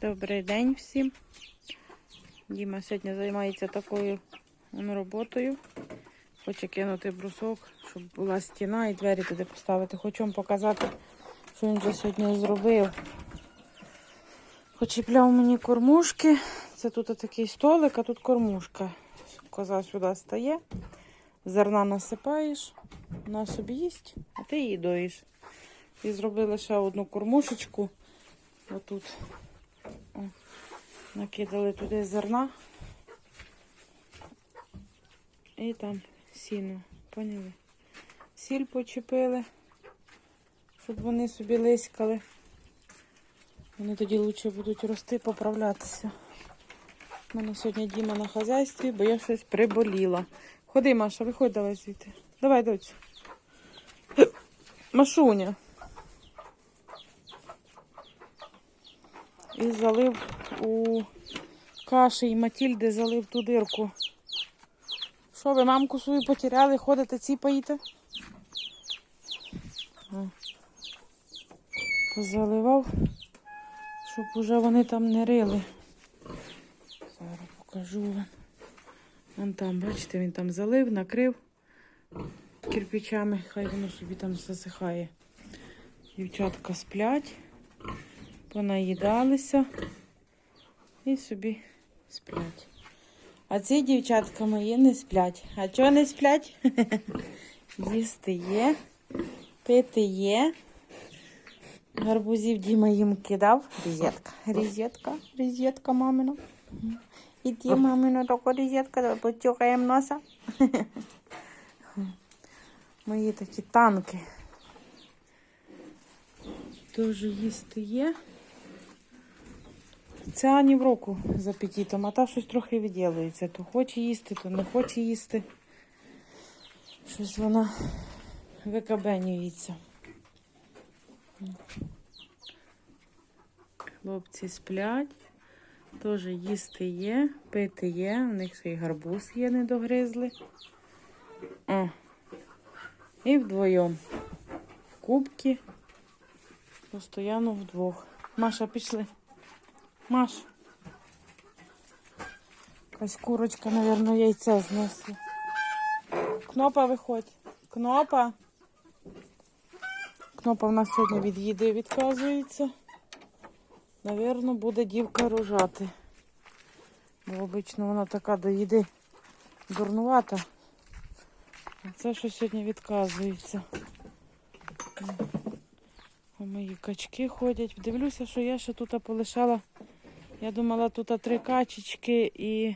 Добрий день всім. Діма сьогодні займається такою роботою. Хоче кинути брусок, щоб була стіна і двері туди поставити. Хочу вам показати, що він вже сьогодні зробив. Почіпляв мені кормушки. Це тут такий столик, а тут кормушка. Коза сюди стає, зерна насипаєш, вона собі їсть, а ти її доїш. І зробили ще одну кормушечку. Отут. Накидали туди зерна. І там сіно. Поняли? Сіль почепили, щоб вони собі лиськали. Вони тоді краще будуть рости, поправлятися. У мене сьогодні Діма на хазяйстві, бо я щось приболіла. Ходи, Маша, виходь давай звідти. Давай, доцю. Машуня. І залив у каші і Матільди залив ту дирку. Що ви мамку свою потеряли, ходите ціпаєте? Позаливав, щоб уже вони там не рили. Зараз покажу вам. Вон там, бачите, він там залив, накрив кирпичами, хай воно собі там засихає. Дівчатка сплять, понаїдалися і собі сплять. А ці дівчатка мої не сплять. А чого не сплять? Їсти є, пити є. Гарбузів Діма їм кидав. Різетка. Різетка, різетка мамина. І ті мамина така різетка, потюхаємо носа. Мої такі танки. Дуже їсти є. Це ані в року з апетитом, а та щось трохи відділується. То хоче їсти, то не хоче їсти. Щось вона викабенюється. Хлопці сплять, теж їсти є, пити є, у них ще й гарбуз є, не догризли. О. І вдвоєм. В кубки. Постоянно вдвох. Маша, пішли. Маш. Якась курочка, мабуть, яйце знесла. Кнопа виходь. Кнопа. Кнопа в нас сьогодні від їди відказується. Навірно, буде дівка рожати. Бо обично вона така до їди дурнувата. А це що сьогодні відказується. Мої качки ходять. Дивлюся, що я ще тут полишала. Я думала, тут три качечки і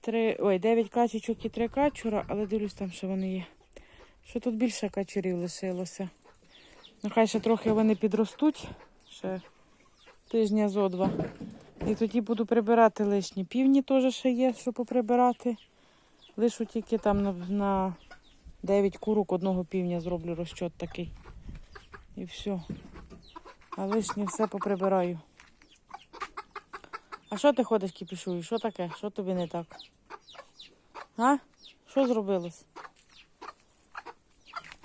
три. Ой, дев'ять качечок і три качура, але дивлюсь там, що вони є. Що тут більше качурів лишилося. Нехай ще трохи вони підростуть. Ще тижня зо два. І тоді буду прибирати лишні. Півні теж ще є, що поприбирати. Лишу тільки там на, на 9 курок одного півня зроблю розчот такий. І все. А лишнє все поприбираю. А що ти ходиш кіпішуєш? Що таке? Що тобі не так? А? Що зробилось?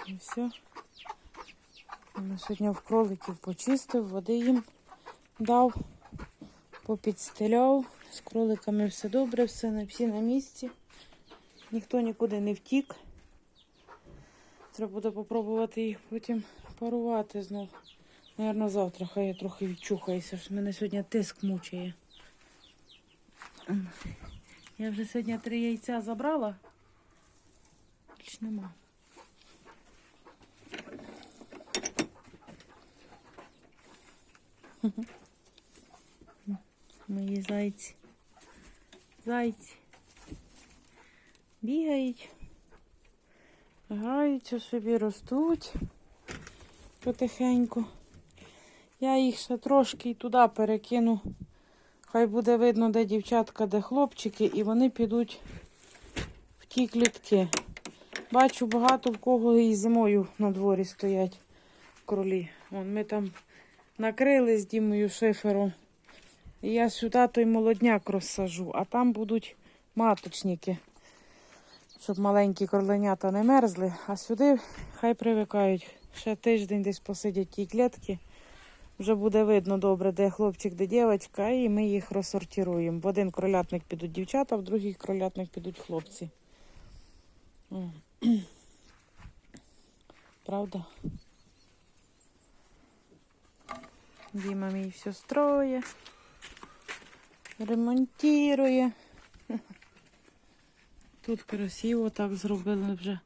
І все. Я сьогодні в кроликів почистив, води їм дав, попідстеляв. З кроликами все добре, все на всі на місці. Ніхто нікуди не втік. Треба буде попробувати їх потім парувати знов. Наверно, завтра хай я трохи відчухаюся, що мене сьогодні тиск мучає. Я вже сьогодні три яйця забрала. Більш нема. Мої зайці. Зайці. Бігають. Граються собі, ростуть потихеньку. Я їх ще трошки і туди перекину. Хай буде видно, де дівчатка, де хлопчики, і вони підуть в ті клітки. Бачу, багато в кого і зимою на дворі стоять кролі. Вон, ми там накрили з Дімою шифером. І я сюди той молодняк розсажу, а там будуть маточники щоб маленькі кроленята не мерзли, а сюди хай привикають Ще тиждень десь посидять ті клітки. Вже буде видно добре, де хлопчик, де дівчинка, і ми їх розсортируємо. В один кролятник підуть дівчата, в другий кролятник підуть хлопці. Правда? Діма мій все строє, ремонтує. Тут красиво так зробили вже.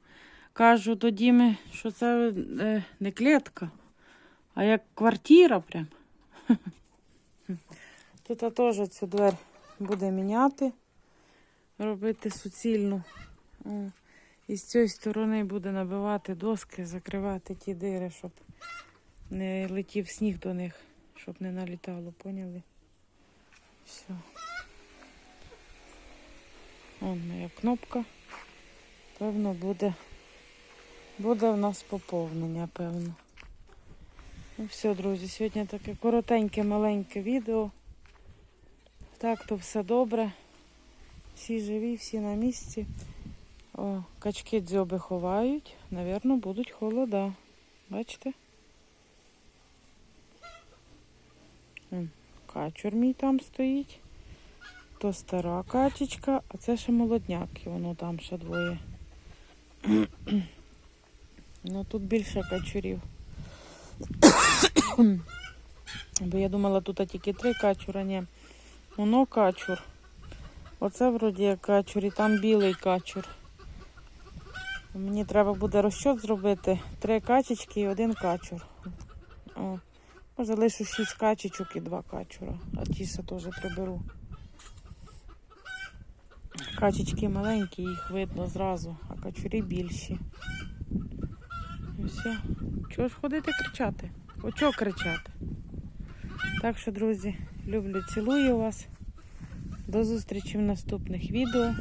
Кажу до Діми, що це е, не клітка, а як квартира прям. Тут теж цю двері буде міняти, робити суцільну. І з цієї сторони буде набивати доски, закривати ті дири, щоб не летів сніг до них, щоб не налітало, поняли? Все. Вон моя кнопка. Певно, буде, буде в нас поповнення, певно. Ну все, друзі, сьогодні таке коротеньке, маленьке відео. Так, то все добре. Всі живі, всі на місці. О, качки дзьоби ховають. Навірно, будуть холода. Бачите? Качур мій там стоїть. То стара качечка, а це ще молодняк, і воно там ще двоє. ну тут більше качурів. Бо я думала, тут тільки три качура, ні. Воно качур. Оце вроді качур, і там білий качур. Мені треба буде розчот зробити. Три качечки і один качур. О, може лишу шість качечок і два качура. А ті ще теж приберу. Качечки маленькі, їх видно зразу, а качурі більші. І все. Чого ж ходити кричати? О чого кричати? Так що, друзі, люблю, цілую вас. До зустрічі в наступних відео.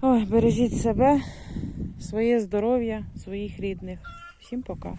Ой, бережіть себе, своє здоров'я, своїх рідних. Всім пока.